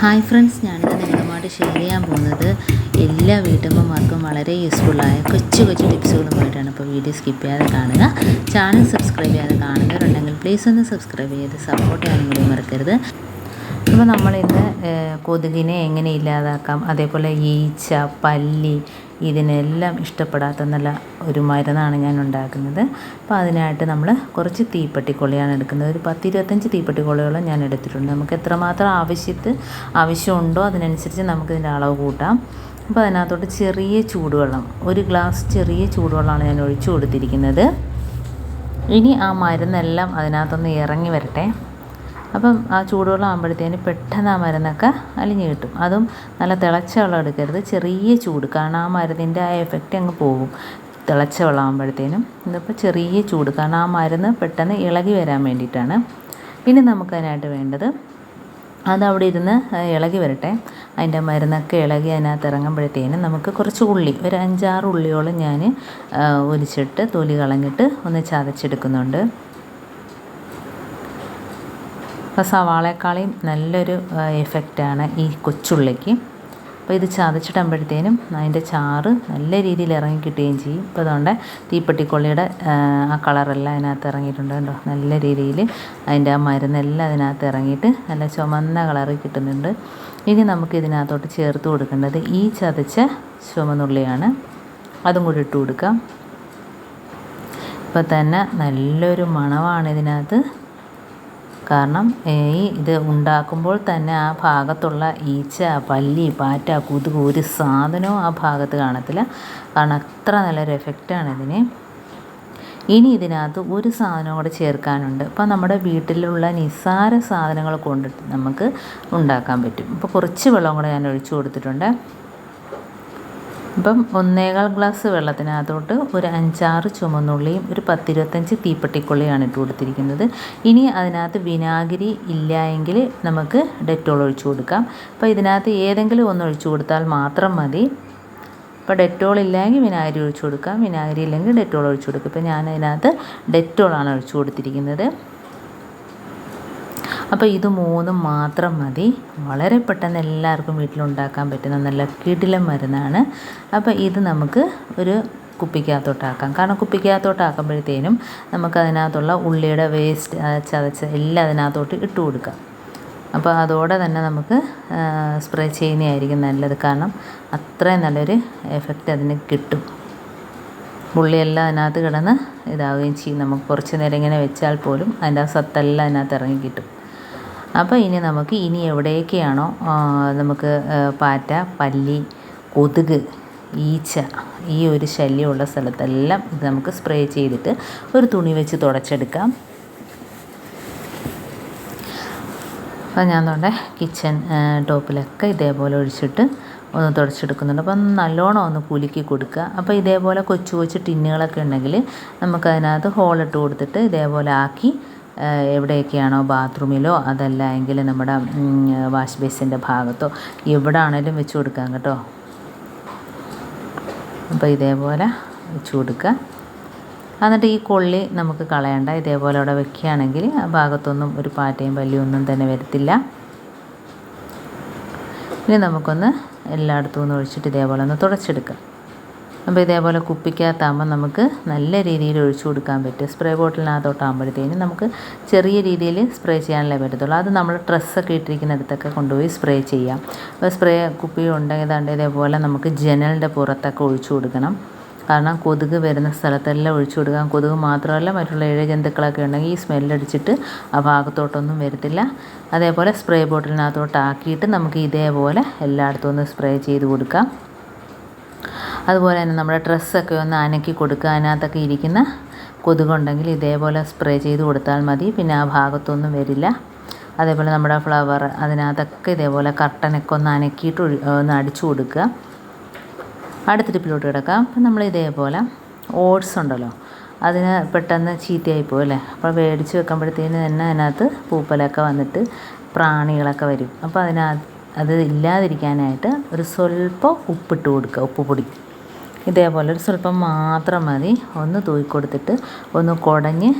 Hi friends ഞാനിത് നിങ്ങളുമായിട്ട് share ചെയ്യാൻ പോകുന്നത് എല്ലാ വീട്ടമ്മമാർക്കും വളരെ യൂസ്ഫുള്ളായ കൊച്ചു കൊച്ചു ടിപ്സുകളുമായിട്ടാണ് അപ്പോൾ വീഡിയോ സ്കിപ്പ് ചെയ്യാതെ കാണുക. ചാനൽ സബ്സ്ക്രൈബ് ചെയ്യാതെ കാണുന്നവരുണ്ടെങ്കിൽ പ്ലീസ് ഒന്ന് സബ്സ്ക്രൈബ് ചെയ്ത് സപ്പോർട്ട് ചെയ്യാൻ കൂടി മറക്കരുത്. അപ്പോൾ നമ്മളിന്ന് കൊതുകിനെ എങ്ങനെ ഇല്ലാതാക്കാം? അതേപോലെ ഈച്ച പല്ലി ഇതിനെല്ലാം ഇഷ്ടപ്പെടാത്ത നല്ല ഒരു മരുന്നാണ് ഞാൻ ഉണ്ടാക്കുന്നത് അപ്പോൾ അതിനായിട്ട് നമ്മൾ കുറച്ച് തീപ്പെട്ടിക്കൊള്ളിയാണ് എടുക്കുന്നത്. ഒരു പത്തിരുപത്തഞ്ച് തീപ്പെട്ടിക്കൊള്ളിയോളം ഞാൻ എടുത്തിട്ടുണ്ട്. നമുക്ക് എത്രമാത്രം ആവശ്യത്ത് ആവശ്യമുണ്ടോ അതിനനുസരിച്ച് നമുക്കിതിന്റെ അളവ് കൂട്ടാം. അപ്പോൾ അതിനകത്തോട്ട് ചെറിയ ചൂടുവെള്ളം ഒരു ഗ്ലാസ് ചെറിയ ചൂടുവെള്ളമാണ് ഞാൻ ഒഴിച്ചു കൊടുത്തിരിക്കുന്നത്. ഇനി ആ മരുന്നെല്ലാം അതിനകത്തൊന്ന് ഇറങ്ങി വരട്ടെ. അപ്പം ആ ചൂടുവെള്ളം ആകുമ്പോഴത്തേന് പെട്ടെന്ന് ആ മരുന്നൊക്കെ അലിഞ്ഞ് കിട്ടും. അതും നല്ല തിളച്ച വെള്ളം എടുക്കരുത്. ചെറിയ ചൂട്. കാരണം ആ മരുന്നിന്റെ ആ എഫക്റ്റ് അങ്ങ് പോകും. തിളച്ച വെള്ളം ആകുമ്പോഴത്തേനും ഇതിപ്പോൾ ചെറിയ ചൂട്. കാരണം ആ മരുന്ന് പെട്ടെന്ന് ഇളകി വരാൻ വേണ്ടിയിട്ടാണ്. പിന്നെ നമുക്കതിനായിട്ട് വേണ്ടത് അതവിടെ ഇരുന്ന് ഇളകി വരട്ടെ. അതിന്റെ മരുന്നൊക്കെ ഇളകി അതിനകത്ത് ഇറങ്ങുമ്പോഴത്തേനും നമുക്ക് കുറച്ച് ഉള്ളി. ഒരു അഞ്ചാറ് ഉള്ളിയോളം ഞാൻ ഒലിച്ചിട്ട് തൊലി കളഞ്ഞിട്ട് ഒന്ന് ചതച്ചെടുക്കുന്നുണ്ട്. അപ്പോൾ സവാളയെക്കാളും നല്ലൊരു എഫക്റ്റാണ് ഈ കൊച്ചുള്ളിക്ക്. അപ്പോൾ ഇത് ചതച്ചിടുമ്പോഴത്തേനും അതിന്റെ ചാറ് നല്ല രീതിയിൽ ഇറങ്ങി കിട്ടുകയും ചെയ്യും. ഇപ്പോൾ അതുകൊണ്ട് തീപ്പെട്ടിക്കൊള്ളിയുടെ ആ, കളറെല്ലാം അതിനകത്ത് ഇറങ്ങിയിട്ടുണ്ട് കണ്ടോ? നല്ല രീതിയിൽ അതിന്റെ ആ മരുന്നെല്ലാം അതിനകത്ത് ഇറങ്ങിയിട്ട് നല്ല ചുമന്ന കളറിൽ കിട്ടുന്നുണ്ട്. ഇനി നമുക്ക് ഇതിനകത്തോട്ട് ചേർത്ത് കൊടുക്കേണ്ടത് ഈ ചതച്ച ചുമന്നുള്ളിയാണ്. അതും കൂടി ഇട്ട് കൊടുക്കാം. ഇപ്പോൾ തന്നെ നല്ലൊരു മണമാണ് ഇതിനകത്ത്. കാരണം ഈ ഇത് ഉണ്ടാക്കുമ്പോൾ തന്നെ ആ ഭാഗത്തുള്ള ഈച്ച പല്ലി പാറ്റ കൊതുക് ഒരു സാധനവും ആ ഭാഗത്ത് കാണത്തില്ല. കാരണം അത്ര നല്ലൊരു എഫക്റ്റാണ് ഇതിന്. ഇനി ഇതിനകത്ത് ഒരു സാധനം കൂടെ ചേർക്കാനുണ്ട്. അപ്പോൾ നമ്മുടെ വീട്ടിലുള്ള നിസ്സാര സാധനങ്ങൾ കൊണ്ടിട്ട് നമുക്ക് ഉണ്ടാക്കാൻ പറ്റും. ഇപ്പോൾ കുറച്ച് വെള്ളം കൂടെ ഞാൻ ഒഴിച്ചു കൊടുത്തിട്ടുണ്ട്. അപ്പം ഒന്നേകാൽ ഗ്ലാസ് വെള്ളത്തിനകത്തോട്ട് ഒരു അഞ്ചാറ് ചുമന്നുള്ളിയും ഒരു പത്തിരുപത്തഞ്ച് തീപ്പെട്ടിക്കൊള്ളിയാണ് ഇട്ട് കൊടുത്തിരിക്കുന്നത്. ഇനി അതിനകത്ത് വിനാഗിരി ഇല്ല എങ്കിൽ നമുക്ക് ഡെറ്റോൾ ഒഴിച്ചു കൊടുക്കാം. അപ്പോൾ ഇതിനകത്ത് ഏതെങ്കിലും ഒന്ന് ഒഴിച്ചു കൊടുത്താൽ മാത്രം മതി. ഇപ്പോൾ ഡെറ്റോൾ ഇല്ലെങ്കിൽ വിനാഗിരി ഒഴിച്ചു കൊടുക്കാം. വിനാഗിരി ഇല്ലെങ്കിൽ ഡെറ്റോൾ ഒഴിച്ചു കൊടുക്കും. ഇപ്പോൾ ഞാൻ അതിനകത്ത് ഡെറ്റോളാണ് ഒഴിച്ചു കൊടുത്തിരിക്കുന്നത്. അപ്പോൾ ഇത് മൂന്നും മാത്രം മതി. വളരെ പെട്ടെന്ന് എല്ലാവർക്കും വീട്ടിലുണ്ടാക്കാൻ പറ്റുന്ന നല്ല കിടിലം മരുന്നാണ്. അപ്പോൾ ഇത് നമുക്ക് ഒരു കുപ്പിക്കകത്തോട്ടാക്കാം. കാരണം കുപ്പിക്കകത്തോട്ടാക്കുമ്പോഴത്തേനും നമുക്ക് അതിനകത്തുള്ള ഉള്ളിയുടെ വേസ്റ്റ് ചതച്ച എല്ലാം അതിനകത്തോട്ട് ഇട്ട് കൊടുക്കാം. അപ്പോൾ അതോടെ തന്നെ നമുക്ക് സ്പ്രേ ചെയ്യുന്നതായിരിക്കും നല്ലത്. കാരണം അത്രയും നല്ലൊരു എഫക്റ്റ് അതിന് കിട്ടും. ഉള്ളിയെല്ലാം അതിനകത്ത് കിടന്ന് ഇതാവുകയും ചെയ്യും. നമുക്ക് കുറച്ച് നേരം ഇങ്ങനെ വെച്ചാൽ പോലും അതിന്റെ സത്തെല്ലാം അതിനകത്ത് ഇറങ്ങി കിട്ടും. അപ്പോൾ ഇനി നമുക്ക് ഇനി എവിടെയൊക്കെയാണോ നമുക്ക് പാറ്റ പല്ലി കൊതുക് ഈച്ച ഈ ഒരു ശല്യമുള്ള സ്ഥലത്തെല്ലാം ഇത് നമുക്ക് സ്പ്രേ ചെയ്തിട്ട് ഒരു തുണി വെച്ച് തുടച്ചെടുക്കാം. അപ്പം ഞാൻ തോണ്ടെ കിച്ചൺ ടോപ്പിലൊക്കെ ഇതേപോലെ ഒഴിച്ചിട്ട് ഒന്ന് തുടച്ചെടുക്കുന്നുണ്ട്. അപ്പം നല്ലോണം ഒന്ന് കുലുക്കി കൊടുക്കുക. അപ്പോൾ ഇതേപോലെ കൊച്ചു കൊച്ചു ടിന്നുകളൊക്കെ ഉണ്ടെങ്കിൽ നമുക്കതിനകത്ത് ഹോളിട്ട് കൊടുത്തിട്ട് ഇതേപോലെ ആക്കി എവിടെയൊക്കെയാണോ ബാത്റൂമിലോ അതല്ല എങ്കിൽ നമ്മുടെ വാഷ് ബേസിന്റെ ഭാഗത്തോ എവിടെ ആണേലും വെച്ച് കൊടുക്കാം കേട്ടോ. അപ്പോൾ ഇതേപോലെ വെച്ച് കൊടുക്കുക. എന്നിട്ട് ഈ കൊള്ളി നമുക്ക് കളയണ്ട. ഇതേപോലെ അവിടെ വെക്കുകയാണെങ്കിൽ ആ ഭാഗത്തൊന്നും ഒരു പാറ്റയും പല്ലിയും ഒന്നും തന്നെ വരത്തില്ല. ഇനി നമുക്കൊന്ന് എല്ലായിടത്തും ഒന്ന് ഒഴിച്ചിട്ട് ഇതേപോലെ ഒന്ന് തുടച്ചെടുക്കാം. അപ്പോൾ ഇതേപോലെ കുപ്പിക്കകത്താകുമ്പോൾ നമുക്ക് നല്ല രീതിയിൽ ഒഴിച്ചു കൊടുക്കാൻ പറ്റും. സ്പ്രേ ബോട്ടിലിനകത്തോട്ടാകുമ്പോഴത്തേനും നമുക്ക് ചെറിയ രീതിയിൽ സ്പ്രേ ചെയ്യാനല്ലേ പറ്റത്തുള്ളൂ. അത് നമ്മൾ ഡ്രസ്സൊക്കെ ഇട്ടിരിക്കുന്നിടത്തൊക്കെ കൊണ്ടുപോയി സ്പ്രേ ചെയ്യാം. അപ്പോൾ സ്പ്രേ കുപ്പി ഉണ്ടെങ്കിൽ ഇതേപോലെ നമുക്ക് ജനലിന്റെ പുറത്തൊക്കെ ഒഴിച്ചു കൊടുക്കണം. കാരണം കൊതുക് വരുന്ന സ്ഥലത്തെല്ലാം ഒഴിച്ചു കൊടുക്കാം കൊതുക് മാത്രമല്ല മറ്റുള്ള ഇഴ ജന്തുക്കളൊക്കെ ഉണ്ടെങ്കിൽ ഈ സ്മെല്ലടിച്ചിട്ട് ആ ഭാഗത്തോട്ടൊന്നും വരത്തില്ല. അതേപോലെ സ്പ്രേ ബോട്ടിലിനകത്തോട്ടാക്കിയിട്ട് നമുക്ക് ഇതേപോലെ എല്ലായിടത്തും ഒന്ന് സ്പ്രേ ചെയ്ത് കൊടുക്കാം. അതുപോലെ തന്നെ നമ്മുടെ ഡ്രസ്സൊക്കെ ഒന്ന് അനക്കി കൊടുക്കുക അതിനകത്തൊക്കെ ഇരിക്കുന്ന കൊതുകുണ്ടെങ്കിൽ ഇതേപോലെ സ്പ്രേ ചെയ്ത് കൊടുത്താൽ മതി. പിന്നെ ആ ഭാഗത്തൊന്നും വരില്ല. അതേപോലെ നമ്മുടെ ഫ്ലവർ അതിനകത്തൊക്കെ ഇതേപോലെ കർട്ടനൊക്കെ ഒന്ന് അനക്കിയിട്ട് ഒന്ന് അടിച്ചു കൊടുക്കുക. അടുത്ത ടിപ്പിലോട്ട് കിടക്കാം. അപ്പം നമ്മൾ ഇതേപോലെ ഓട്സ് ഉണ്ടല്ലോ അതിന് പെട്ടെന്ന് ചീത്തയായി പോകും അല്ലേ? അപ്പോൾ മേടിച്ച് വെക്കുമ്പോഴത്തേന് തന്നെ അതിനകത്ത് പൂപ്പലൊക്കെ വന്നിട്ട് പ്രാണികളൊക്കെ വരും. അപ്പോൾ അതിനകത്ത് അത് ഇല്ലാതിരിക്കാനായിട്ട് ഒരു സ്വല്പം ഉപ്പിട്ട് കൊടുക്കുക ഉപ്പ് പൊടി. ഇതേപോലെ ഒരു സ്വല്പം മാത്രം മതി. ഒന്ന് തൂയിക്കൊടുത്തിട്ട് ഒന്ന് കുടഞ്ഞ്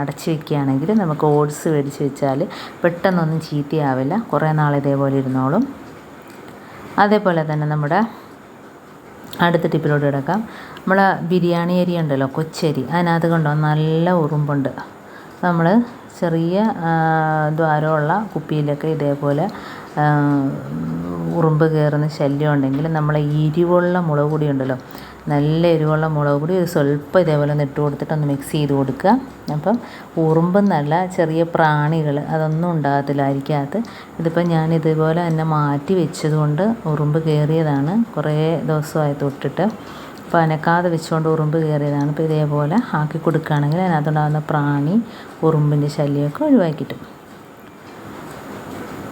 അടച്ച് വെക്കുകയാണെങ്കിൽ നമുക്ക് ഓട്സ് മേടിച്ച് വെച്ചാൽ പെട്ടെന്നൊന്നും ചീത്തയാവില്ല. കുറേ നാൾ ഇതേപോലെ ഇരുന്നോളും. അതേപോലെ തന്നെ നമ്മുടെ അടുത്ത ടിപ്പിലോട്ട് കിടക്കാം. നമ്മൾ ബിരിയാണി അരി ഉണ്ടല്ലോ കൊച്ചരി. അതിനകത്ത് കണ്ടോ നല്ല ഉറുമ്പുണ്ട്. നമ്മൾ ചെറിയ ദ്വാരമുള്ള കുപ്പിയിലൊക്കെ ഇതേപോലെ ഉറുമ്പ് കയറുന്ന ശല്യം ഉണ്ടെങ്കിൽ നമ്മൾ എരിവുള്ള മുളക് പൊടി ഉണ്ടല്ലോ നല്ല എരിവുള്ള മുളക് പൊടി ഒരു സ്വല്പം ഇതേപോലെ ഒന്ന് ഇട്ട് കൊടുത്തിട്ട് ഒന്ന് മിക്സ് ചെയ്ത് കൊടുക്കുക. അപ്പം ഉറുമ്പെന്നല്ല ചെറിയ പ്രാണികൾ അതൊന്നും ഉണ്ടാകത്തില്ല അരിക്കകത്ത്. ഇതിപ്പോൾ ഞാൻ ഇതുപോലെ തന്നെ മാറ്റി വെച്ചതുകൊണ്ട് ഉറുമ്പ് കയറിയതാണ് കുറേ ദിവസമായി തൊട്ടിട്ട്. അപ്പോൾ അനക്കാതെ വെച്ചുകൊണ്ട് ഉറുമ്പ് കയറിയതാണ് ഇപ്പോൾ ഇതേപോലെ ആക്കി കൊടുക്കുകയാണെങ്കിൽ അതിനകത്തുണ്ടാകുന്ന പ്രാണി ഉറുമ്പിന്റെ ശല്യമൊക്കെ ഒഴിവാക്കിയിട്ടും.